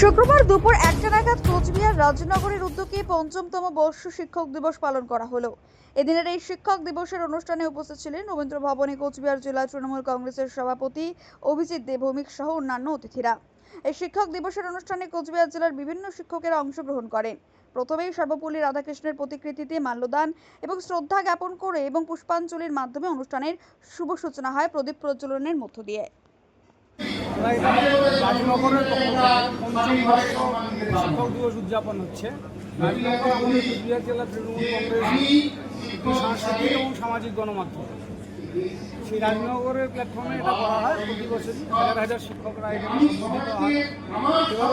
শুক্রবার দুপুর একটা নাগাদ কোচবিহার রাজনগরের উদ্যোগে পঞ্চমতম বর্ষ শিক্ষক দিবস পালন করা হলো। এদিনের এই শিক্ষক দিবসের অনুষ্ঠানে উপস্থিত ছিলেন রবীন্দ্র ভবনে কোচবিহার জেলা তৃণমূল কংগ্রেসের সভাপতি অভিজিৎ দেবভৌমিক সহ অন্যান্য অতিথিরা। এই শিক্ষক দিবসের অনুষ্ঠানে কোচবিহার জেলার বিভিন্ন শিক্ষকেরা অংশগ্রহণ করেন। প্রথমেই সর্বপল্লী রাধাকৃষ্ণের প্রতিকৃতিতে মাল্যদান এবং শ্রদ্ধা জ্ঞাপন করে এবং পুষ্পাঞ্জলির মাধ্যমে অনুষ্ঠানের শুভ সূচনা হয় প্রদীপ প্রজ্বলনের মধ্য দিয়ে। শিক্ষক দিবস উদযাপন হচ্ছে। তৃণমূল কংগ্রেস সাংস্কৃতিক এবং সামাজিক গণমাধ্যম। সেই রাজনগরের প্ল্যাটফর্মে এটা করা হয় প্রতি বছরই। হাজার হাজার শিক্ষকরা এখানে হয়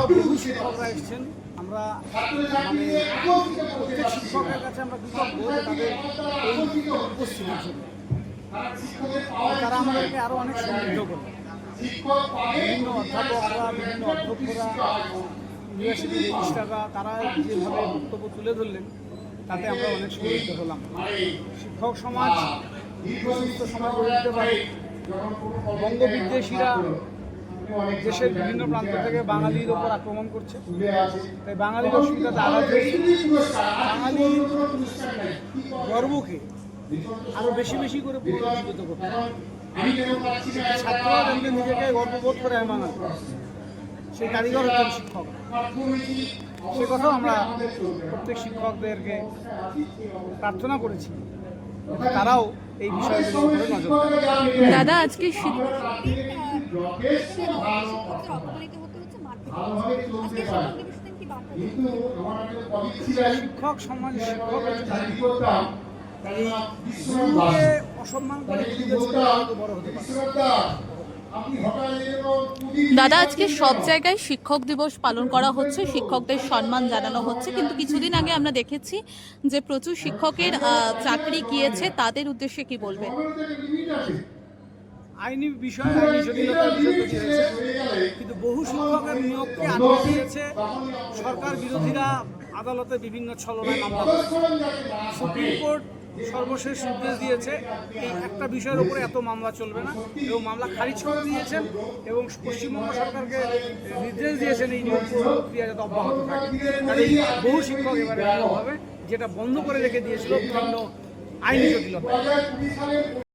বহু শিক্ষকরা এসেছেন। আমরা মানে প্রত্যেক শিক্ষকের কাছে আমরা কৃতজ্ঞ তাদের তারা আমাদেরকে আরও অনেক সমৃদ্ধ করে অধ্যাপকরা, বিভিন্ন অধ্যক্ষরা তারা যেভাবে বক্তব্য তুলে ধরলেন, তাতে আমরা অনেক সমৃদ্ধ হলাম। শিক্ষক সমাজ প্রসিদ্ধ সমাজ গড়ে উঠতে পারে বঙ্গ বিদ্বেষীরা দেশের বিভিন্ন প্রান্ত থেকে বাঙালির ওপর আক্রমণ করছে। তাই বাঙালির অসুবিধাতে আঘাত বাঙালির গর্বকে আরও বেশি বেশি করে পুনরুজ্জীবিত করতে ছাত্ররা যাতে নিজেকে গর্ববোধ করে এমন সেই কারিগর হচ্ছেন শিক্ষক। সে কথাও আমরা প্রত্যেক শিক্ষকদেরকে প্রার্থনা করেছি। তারাও এই উপরে নজর দাদা আজকে শিক্ষক সমাজ শিক্ষক গুরুকে অসম্মান করে বড় হতে পারে। দাদা আজকে সব জায়গায় শিক্ষক দিবস পালন করা হচ্ছে শিক্ষকদের সম্মান জানানো হচ্ছে কিন্তু কিছুদিন আগে আমরা দেখেছি যে প্রচুর শিক্ষকের চাকরি গিয়েছে তাদের উদ্দেশ্যে কি বলবেন? আইনি বিষয় আইনি জটিলতার বিষয় তৈরি হয়েছে কিন্তু বহু শিক্ষকের নিয়োগকে আটকে দিয়েছে সরকার বিরোধীরা আদালতে বিভিন্ন ছলনায় মামলা সুপ্রিম কোর্ট সর্বশেষ নির্দেশ দিয়েছে, এই একটা বিষয়ের উপরে এত মামলা চলবে না। এবং মামলা খারিজ করে দিয়েছেন এবং পশ্চিমবঙ্গ সরকারকে নির্দেশ দিয়েছেন এই নিয়োগ প্রক্রিয়া যাতে অব্যাহত থাকে। বহু শিক্ষক এবারে হবে, যেটা বন্ধ করে রেখে দিয়েছিল বিভিন্ন আইনি জটিলতা।